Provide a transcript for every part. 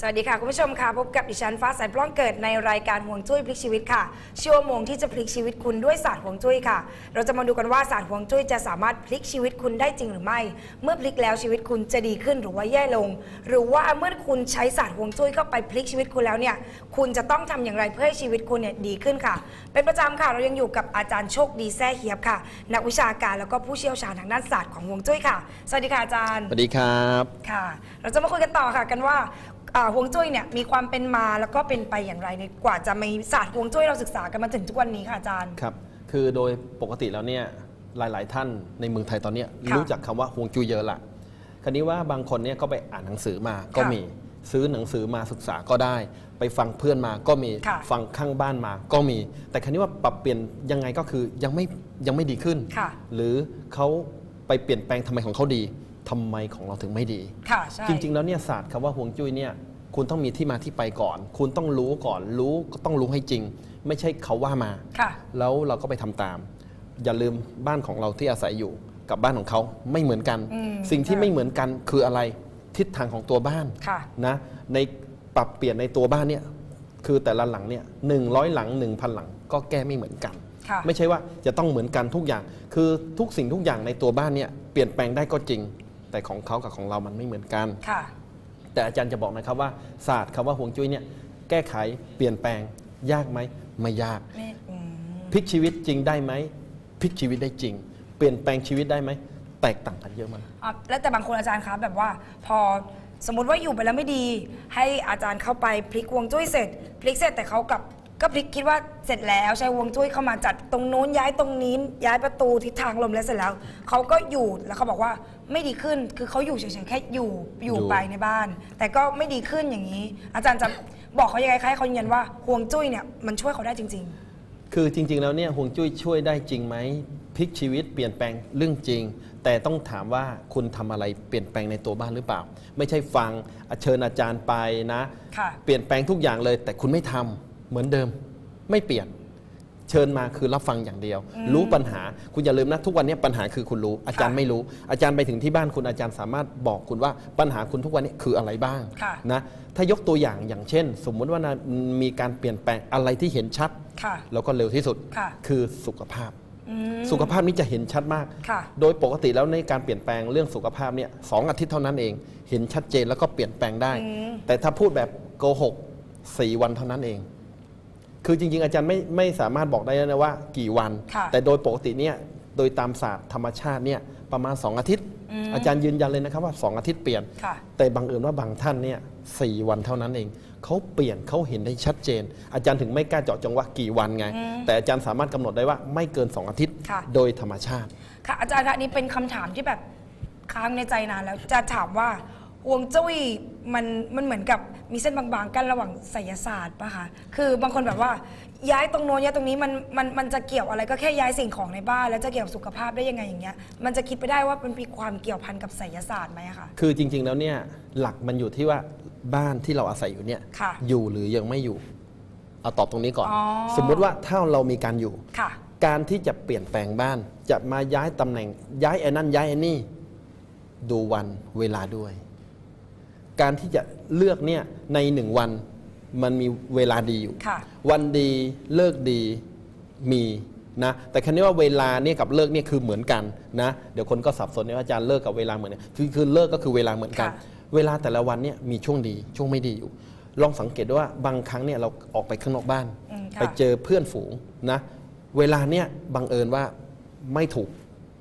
สวัสดีค่ะ คุณผู้ชมค่ะพบกับดิฉันฟ้าใสปล้องเกิดในรายการห่วงจุ้ยพลิกชีวิตค่ะชั่วโมงที่จะพลิกชีวิตคุณด้วยศาสตร์ห่วงจุ้ยค่ะ เราจะมาดูกันว่าศาสตร์ห่วงจุ้ยจะสามารถพลิกชีวิตคุณได้จริงหรือไม่ เมื่อพลิกแล้วชีวิตคุณจะดีขึ้นหรือว่าแย่ลง หรือว่าเมื่อคุณใช้ศาสตร์ห่วงจุ้ยเข้าไปพลิกชีวิตคุณแล้วเนี่ยคุณจะต้องทำอย่างไรเพื่อให้ชีวิตคุณเนี่ยดีขึ้นค่ะ เป็นประจำค่ะเรายังอยู่กับอาจารย์โชคดีแซ่เฮียบค่ะ นักวิชาการแล้วก็ผู้เชี่ยวชาญทางด้านศาสตร์ของห่วงจุ้ยค่ะ สวัสดีค่ะอาจารย์สวัสดีครับค่ะ เราจะมาคุยกันต่อค่ะกันว่า อ่าฮวงจุ้ยเนี่ยมีความเป็นมาแล้วก็เป็นไปอย่างไรในกว่าจะมีศาสตร์ฮวงจุ้ยเราศึกษากันมาถึงทุกวันนี้ค่ะอาจารย์ ครับ คือโดยปกติแล้วเนี่ยหลาย ๆ ท่านในเมืองไทยตอนเนี้ยค่ะรู้จักคำว่าฮวงจุ้ยเยอะละคราวนี้ว่าบางคนเนี่ยก็ไปอ่านหนังสือมาก็ค่ะมีซื้อหนังสือมาศึกษาก็ได้ ไปฟังเพื่อนมาก็มีค่ะฟังข้างบ้านมาก็มี แต่คราวนี้ว่าปรับเปลี่ยนยังไงก็คือยังไม่ยังไม่ดีขึ้น ค่ะ หรือเขาไปเปลี่ยนแปลงทำไมของเขาดี ทำไมของเราถึงไม่ดี ค่ะใช่จริง ๆ แล้วเนี่ยศาสตร์คำว่าฮวงจุ้ยเนี่ยคุณต้องมีที่มาที่ไปก่อน คุณต้องรู้ก่อนรู้ก็ต้องรู้ให้จริง ไม่ใช่เขาว่ามา ค่ะ แล้วเราก็ไปทำตาม อย่าลืมบ้านของเราที่อาศัยอยู่กับบ้านของเขาไม่เหมือนกัน อืมสิ่งที่ค่ะไม่เหมือนกันคืออะไรทิศทางของตัวบ้าน ค่ะ นะในปรับเปลี่ยนในตัวบ้านเนี่ยคือแต่ละหลังเนี่ยหนึ่งร้อยหลังหนึ่งพันหลังก็แก้ไม่เหมือนกัน ค่ะไม่ใช่ว่าจะต้องเหมือนกันทุกอย่าง คือทุกสิ่งทุกอย่างในตัวบ้านเนี่ยเปลี่ยนแปลงได้ก็จริง แต่ของเขากับของเรามันไม่เหมือนกัน ค่ะ แต่อาจารย์จะบอกนะครับว่าศาสตร์คำว่าฮวงจุ้ยเนี่ยแก้ไขเปลี่ยนแปลงยากไหมไม่ยาก ไม่อืมพลิกชีวิตจริงได้ไหมพลิกชีวิตได้จริง เปลี่ยนแปลงชีวิตได้ไหมแตกต่างกันเยอะมาก อะแล้วแต่บางคนอาจารย์คะแบบว่าพอสมมติว่าอยู่ไปแล้วไม่ดี ให้อาจารย์เข้าไปพลิกฮวงจุ้ยเสร็จพลิกเสร็จแต่เขากลับ ก็พลิกคิดว่าเสร็จแล้วใช้ฮวงจุ้ยเข้ามาจัดตรงนู้นย้ายตรงนี้ย้ายประตูทิศทางลมแล้วเสร็จแล้วเขาก็อยู่แล้วเขาบอกว่าไม่ดีขึ้นคือเขาอยู่เฉยๆแค่อยู่อยู่อยู่ ไปในบ้าน แต่ก็ไม่ดีขึ้นอย่างนี้ อาจารย์จะบอกเขายังไงคะให้เขายืนยันว่าฮวงจุ้ยเนี่ยมันช่วยเขาได้จริง คือจริง ๆ แล้วเนี่ยฮวงจุ้ยช่วยได้จริงไหมพลิกชีวิตเปลี่ยนแปลงเรื่องจริง แต่ต้องถามว่าคุณทำอะไรเปลี่ยนแปลงในตัวบ้านหรือเปล่า ไม่ใช่ฟังเชิญอาจารย์ไปนะ ค่ะ เปลี่ยนแปลงทุกอย่างเลย แต่คุณไม่ทำ เหมือนเดิมไม่เปลี่ยน เชิญมาคือรับฟังอย่างเดียว รู้ปัญหาคุณอย่าลืมนะทุกวันนี้ปัญหาคือคุณรู้ อาจารย์ค่ะไม่รู้ อาจารย์ไปถึงที่บ้านคุณอาจารย์สามารถบอกคุณว่าปัญหาคุณทุกวันนี้คืออะไรบ้างค่ะนะถ้ายกตัวอย่างอย่างเช่น สมมุติว่านะมีการเปลี่ยนแปลงอะไรที่เห็นชัดๆค่ะแล้วก็เร็วที่สุดค่ะ คือสุขภาพ อืม สุขภาพนี้จะเห็นชัดมาก ค่ะโดยปกติแล้วในการเปลี่ยนแปลงเรื่องสุขภาพเนี่ยสองอาทิตย์เท่านั้นเอง เห็นชัดเจนแล้วก็เปลี่ยนแปลงได้อืมแต่ถ้าพูดแบบโกหกสี่วันเท่านั้นเอง คือจริง ๆ อาจารย์ไม่ไม่สามารถบอกได้นะว่ากี่วัน ค่ะแต่โดยปกติเนี่ยโดยตามศาสตร์ธรรมชาติเนี่ยประมาณ 2 อาทิตย์ อืม อาจารย์ยืนยันเลยนะครับว่า 2 อาทิตย์เปลี่ยน ค่ะ แต่บังเอิญว่าบางท่านเนี่ยสวันเท่านั้นเอง เขาเปลี่ยนเขาเห็นได้ชัดเจน อาจารย์ถึงไม่กล้าเจาะจงว่ากี่วันไง อืมแต่อาจารย์สามารถกำหนดได้ว่าไม่เกิน 2 อาทิตย์ ค่ะ โดยธรรมชาติ ค่ะอาจารย์คะอันนี้เป็นคำถามที่แบบค้างในใจนานแล้วจะถามว่าฮ วงจุ้ยมันมันเหมือนกับมีเส้นบางๆ กั้นระหว่างไสยศาสตร์ปะคะคือบางคนแบบว่าย้ายตรงโน้นย้ายตรงนี้มันมันมันจะเกี่ยวอะไรก็แค่ย้ายสิ่งของในบ้าน แล้วจะเกี่ยวกับสุขภาพได้ยังไงอย่างเงี้ยมันจะคิดไปได้ว่ามันมีความเกี่ยวพันกับไสยศาสตร์ไหมอะคะ คือจริง ๆ แล้วเนี่ยหลักมันอยู่ที่ว่าบ้านที่เราอาศัยอยู่เนี่ยค่ะอยู่หรือยังไม่อยู่ เอาตอบตรงนี้ก่อน อ๋อ สมมุติว่าถ้าเรามีการอยู่ ค่ะ การที่จะเปลี่ยนแปลงบ้าน จะมาย้ายตำแหน่งย้ายไอ้นั่นย้ายไอ้นี่ ดูวันเวลาด้วย การที่จะเลือกเนี่ยในหนึ่งวันมันมีเวลาดีอยู่ ค่ะ วันดีเลิกดีมีนะแต่คันนี้ว่าเวลาเนี่ยกับเลิกเนี่ยคือเหมือนกันนะเดี๋ยวคนก็สับสนว่าอาจารย์เลิกกับเวลาเหมือนกันคือคือเลิกก็คือเวลาเหมือนกัน ค่ะ เวลาแต่ละวันเนี่ยมีช่วงดีช่วงไม่ดีอยู่ ลองสังเกตด้วยว่าบางครั้งเนี่ยเราออกไปข้างนอกบ้าน อืมค่ะไปเจอเพื่อนฝูงนะเวลาเนี่ยบังเอิญว่าไม่ถูก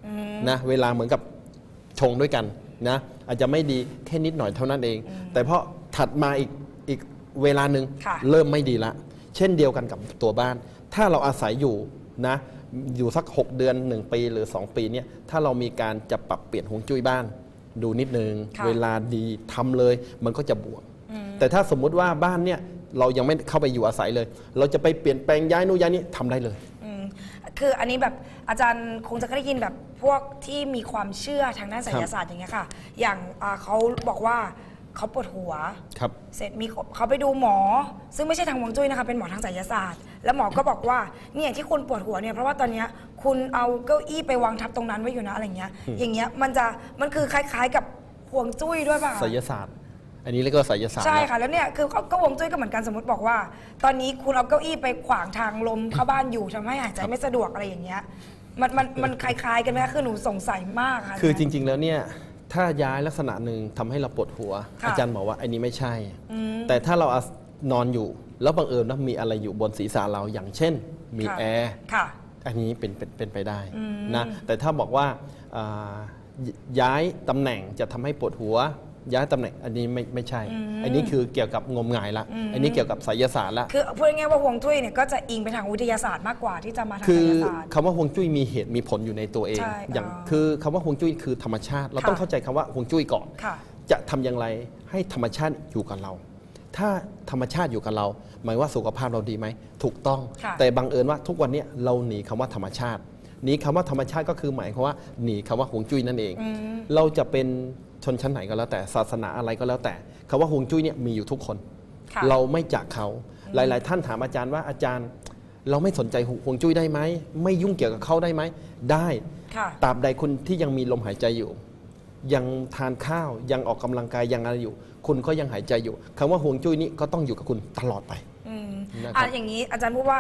อืม นะเวลาเหมือนกับชงด้วยกัน นะอาจจะไม่ดีแค่นิดหน่อยเท่านั้นเอง แต่พอถัดมาอีกอีกเวลาหนึ่งค่ะเริ่มไม่ดีละ เช่นเดียวกันกับตัวบ้าน ถ้าเราอาศัยอยู่นะอยู่สัก 6 เดือน 1 ปีหรือ 2 ปีเนี่ยถ้าเรามีการจะปรับเปลี่ยนฮวงจุ้ยบ้าน ดูนิดนึง ค่ะ เวลาดีทำเลย มันก็จะบวกแต่ถ้าสมมุติว่าบ้านเนี่ยเรายังไม่เข้าไปอยู่อาศัยเลย เราจะไปเปลี่ยนแปลงย้ายนู่นย้ายนี่ทำได้เลยอืม คืออันนี้แบบอาจารย์คงจะเคยได้ยินแบบพวกที่มีความเชื่อทางด้านไสยศาสตร์อย่างเงี้ยค่ะ อย่างอ่าเขาบอกว่าเขาปวดหัว ครับ เสร็จมีเขาไปดูหมอ ซึ่งไม่ใช่ทางฮวงจุ้ยนะคะเป็นหมอทางไสยศาสตร์ แล้วหมอก็บอกว่าเนี่ยที่คุณปวดหัวเนี่ยเพราะว่าตอนเนี้ยคุณเอาเก้าอี้ไปวางทับตรงนั้นไว้อยู่นะอะไรเงี้ย อย่างเงี้ยมันจะมันคือคล้าย ๆ กับฮวงจุ้ยด้วยป่ะไสยศาสตร์ อันนี้เรียกว่าไสยศาสตร์ใช่แล้วค่ะแล้วเนี่ยคือก็ก็ฮวงจุ้ยก็เหมือนกันสมมติบอกว่า ตอนนี้คุณเอาเก้าอี้ไปขวางทางลมเข้าบ้านอยู่ทำให้หายใจไม่สะดวกอะไรอย่างเงี้ยมันมันมันคล้ายๆกันไหมคะคือหนูสงสัยมากค่ะ คือจริง ๆ แล้วเนี่ยถ้าย้ายลักษณะหนึ่งทำให้เราปวดหัว ค่ะ อาจารย์บอกว่าอันนี้ไม่ใช่อืมแต่ถ้าเรานอนอยู่ แล้วบังเอิญว่ามีอะไรอยู่บนศีรษะเราอย่างเช่น มีค่ะแอร์ ค่ะ อันนี้เป็นเป็นเป็นไปได้อืมนะแต่ถ้าบอกว่าอ่าย้ายตำแหน่งจะทำให้ปวดหัว ย้ายตำแหน่งอันนี้ไม่ไม่ใช่ อันนี้คือเกี่ยวกับงมงายละ อันนี้เกี่ยวกับไสยศาสตร์ละคือพูดง่ายๆว่าฮวงจุ้ยเนี่ยก็จะอิงไปทางวิทยาศาสตร์มากกว่าที่จะมาทางคืไสอยศาสตร์ คำว่าฮวงจุ้ยมีเหตุมีผลอยู่ในตัวเอง ใช่อย่างอ๋อคือคำว่าฮวงจุ้ยคือธรรมชาติ เราค่ะต้องเข้าใจคำว่าฮวงจุ้ยก่อน ค่ะ จะทำอย่างไรให้ธรรมชาติอยู่กับเรา ถ้าธรรมชาติอยู่กับเรา หมายว่าสุขภาพเราดีไหม ถูกต้อง ค่ะแต่บังเอิญว่าทุกวันเนี้ยเราหนีคำว่าธรรมชาติ หนีคำว่าธรรมชาติก็คือหมายความว่าหนีคำว่าฮวงจุ้ยนั่นเองอืมเราจะเป็น ชนชั้นไหนก็แล้วแต่ศาสนาอะไรก็แล้วแต่คำว่าฮวงจุ้ยเนี่ยมีอยู่ทุกคน ค่ะ เราไม่จากเขาหลาย ๆ ท่านถามอาจารย์ว่าอาจารย์ เราไม่สนใจฮวงจุ้ยได้ไหมไม่ยุ่งเกี่ยวกับเขาได้ไหมได้ ค่ะ ตราบใดคุณที่ยังมีลมหายใจอยู่ ยังทานข้าวยังออกกำลังกายยังอะไรอยู่ คุณก็ยังหายใจอยู่คำว่าฮวงจุ้ยนี้ก็ต้องอยู่กับคุณตลอดไป อืมนะครับอะอย่างนี้อาจารย์พูดว่า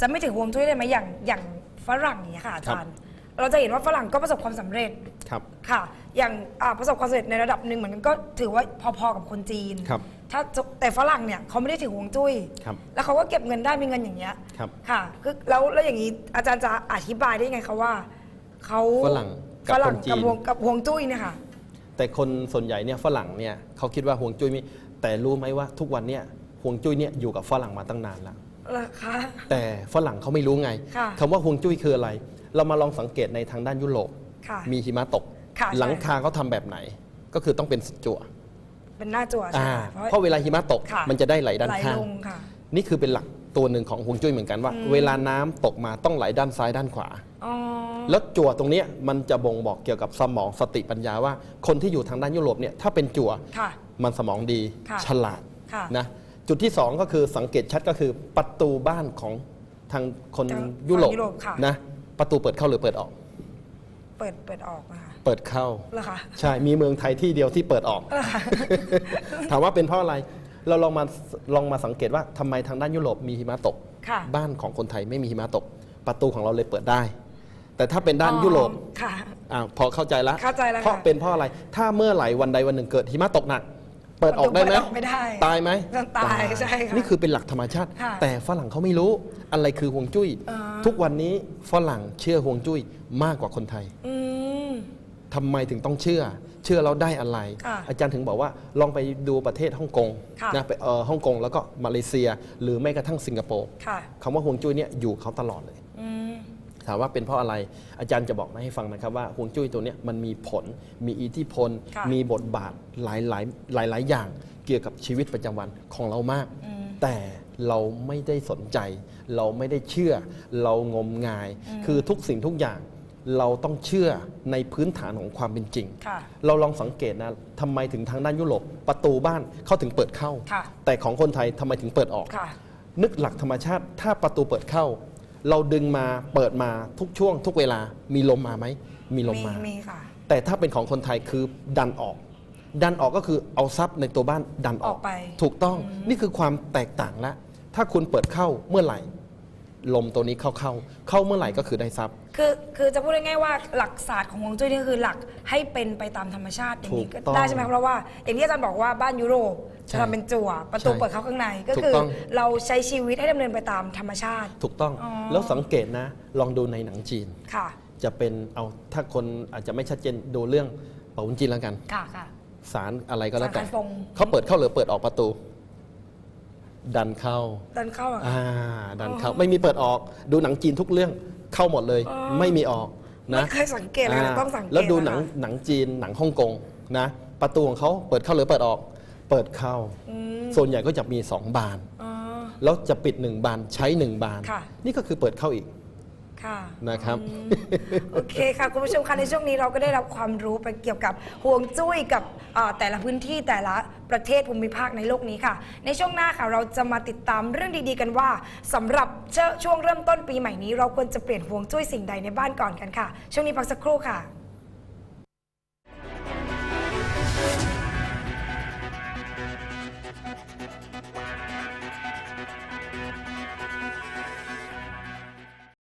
จะไม่ถึงฮวงจุ้ยได้ไหมอย่างอย่างฝรั่งอย่างเงี้ยค่ะอาจารย์ เราจะเห็นว่าฝรั่งก็ประสบความสำเร็จ ครับ ค่ะ อย่างอ่าประสบความสำเร็จในระดับหนึ่งเหมือนกันก็ถือว่าพอๆกับคนจีน ครับถ้าจะแต่ฝรั่งเนี่ยเขาไม่ได้ถือฮวงจุ้ย ครับแล้วเขาก็เก็บเงินได้มีเงินอย่างเงี้ยครับ ค่ะคือแล้วแล้วอย่างนี้อาจารย์จะอธิบายได้ยังไงคะว่าเขาฝรั่งกับฝรั่งคนจีนกับฮวงกับฮวงจุ้ยเนี่ยค่ะ แต่คนส่วนใหญ่เนี่ยฝรั่งเนี่ยเขาคิดว่าฮวงจุ้ยมีแต่รู้ไหมว่าทุกวันเนี่ยฮวงจุ้ยเนี่ยอยู่กับฝรั่งมาตั้งนานแล้วเหรอคะแต่ฝรั่งเขาไม่รู้ไงค่ะ คำว่าฮวงจุ้ยคืออะไร เรามาลองสังเกตในทางด้านยุโรป ค่ะมีหิมะตก ค่ะใช่หลังคาเขาทำแบบไหน ก็คือต้องเป็นจั่วเป็นหน้าจั่วใช่อ่าไหมเพราะเวลาหิมะตกค่ะมันจะได้ไหลด้านไหลข้างลงค่ะ นี่คือเป็นหลักตัวหนึ่งของฮวงจุ้ยเหมือนกันว่า เวลาน้ำตกมาต้องไหลด้านซ้ายด้านขวา อ๋อ แล้วจั่วตรงเนี้ยมันจะบ่งบอกเกี่ยวกับสมองสติปัญญาว่า คนที่อยู่ทางด้านยุโรปเนี่ยถ้าเป็นจั่วค่ะมันสมองดีค่ะฉลาดค่ะนะจุดที่สองก็คือสังเกตชัดก็คือประตูบ้านของทางคนทางยุโรปฝั่งยุโรปค่ะ นะประตูเปิดเข้าหรือเปิดออก เปิดเปิดออกนะคะเปิดเข้า เหรอคะ ใช่มีเมืองไทยที่เดียวที่เปิดออก เหรอคะ ถามว่าเป็นเพราะอะไร เราลองมาลองมาสังเกตว่าทำไมทางด้านยุโรปมีหิมะตก ค่ะบ้านของคนไทยไม่มีหิมะตก ประตูของเราเลยเปิดได้ แต่ถ้าเป็นด้านอ๋อยุโรป ค่ะ อ่าพอเข้าใจแล้วเข้าใจแล้วเพราะค่ะเป็นเพราะอะไร ถ้าเมื่อไหร่วันใดวันหนึ่งเกิดหิมะตกหนัก เปิดออกได้ไหมเปิดออกไม่ได้ตายไหมตายใช่ค่ะนี่คือเป็นหลักธรรมชาติ ค่ะแต่ฝรั่งเขาไม่รู้ อะไรคือฮวงจุ้ยอ่า ทุกวันนี้ฝรั่งเชื่อฮวงจุ้ยมากกว่าคนไทยอืม ทำไมถึงต้องเชื่อ เชื่อเราได้อะไร ค่ะอาจารย์ถึงบอกว่าลองไปดูประเทศฮ่องกงค่ะ นะไปเออฮ่องกงแล้วก็มาเลเซีย หรือแม้กระทั่งสิงคโปร์ค่ะคำว่าฮวงจุ้ยเนี่ยอยู่เขาตลอดเลย อืม ถามว่าเป็นเพราะอะไรอาจารย์จะบอกมาให้ฟังนะครับว่าฮวงจุ้ยตัวเนี้ยมันมีผล มีอิทธิพล ค่ะมีบทบาทหลายหลายหลายหลายๆอย่างเกี่ยวกับชีวิตประจำวันของเรามาก อืม แต่เราไม่ได้สนใจ เราไม่ได้เชื่อ เรางมงาย คือทุกสิ่งทุกอย่างเราต้องเชื่อในพื้นฐานของความเป็นจริงค่ะเราลองสังเกตนะทำไมถึงทางด้านยุโรปประตูบ้านเขาถึงเปิดเข้าค่ะแต่ของคนไทยทำไมถึงเปิดออกค่ะนึกหลักธรรมชาติ ถ้าประตูเปิดเข้า เราดึงมาเปิดมาทุกช่วง ทุกเวลามีลมมาไหมมีลมมามีค่ะแต่ถ้าเป็นของคนไทยคือดันออก ดันออกก็คือเอาทรัพย์ในตัวบ้านดันออกออกไป ถูกต้องนี่คือความแตกต่างละ ถ้าคุณเปิดเข้าเมื่อไหร่ ลมตัวนี้เข้าเข้าเข้าเมื่อไหร่ก็คือได้ทรัพย์ คือคือจะพูดง่ายๆว่าหลักศาสตร์ของฮวงจุ้ยนี่คือหลักให้เป็นไปตามธรรมชาติอย่างนี้ถูก็กต้องได้ใช่ไหมเพราะว่าอย่างที่อาจารย์บอกว่าบ้านยุโรปใช่จะทำเป็นจั่วประตูใช่เปิดเข้าข้างในก็ถูกคือต้อง เราใช้ชีวิตให้ดำเนินไปตามธรรมชาติ ถูกต้องอ๋อ แล้วสังเกตนะ ลองดูในหนังจีน ค่ะจะเป็นเอาถ้าคนอาจจะไม่ชัดเจนดูเรื่องเป่าวุ้นจีนแล้วกัน ค่ะค่ะ สารอะไรก็แล้วแต่สารคันฟง เขาเปิดเข้าหรือเปิดออกประตู ดันเข้า ดันเข้าอะ อ่าดันเข้าไม่มีเปิดออกดูหนังจีนทุกเรื่องเข้าหมดเลย อ๋อไม่มีออกนะไม่เคยสังเกตเลยนะาต้องสังเกตแล้วดูหนังนะคะ หนังจีนหนังฮ่องกงนะประตูของเขาเปิดเข้าหรือเปิดออก เปิดเข้าอืมส่วนใหญ่ก็จะมีสองบาน อ๋อ แล้วจะปิดหนึ่งบานใช้หนึ่งบาน ค่ะ นี่ก็คือเปิดเข้าอีก ค่ะนะครับโอเคค่ะคุณผู้ชมคะในช่วงนี้เราก็ได้รับความรู้ไปเกี่ยวกับห่วงจุ้ยกับเอ่อแต่ละพื้นที่แต่ละประเทศภูมิภาคในโลกนี้ค่ะ ในช่วงหน้าค่ะเราจะมาติดตามเรื่องดีๆกันว่าสำหรับเชช่วงเริ่มต้นปีใหม่นี้ เราควรจะเปลี่ยนห่วงจุ้ยสิ่งใดในบ้านก่อนกันค่ะ ช่วงนี้พักสักครู่ค่ะ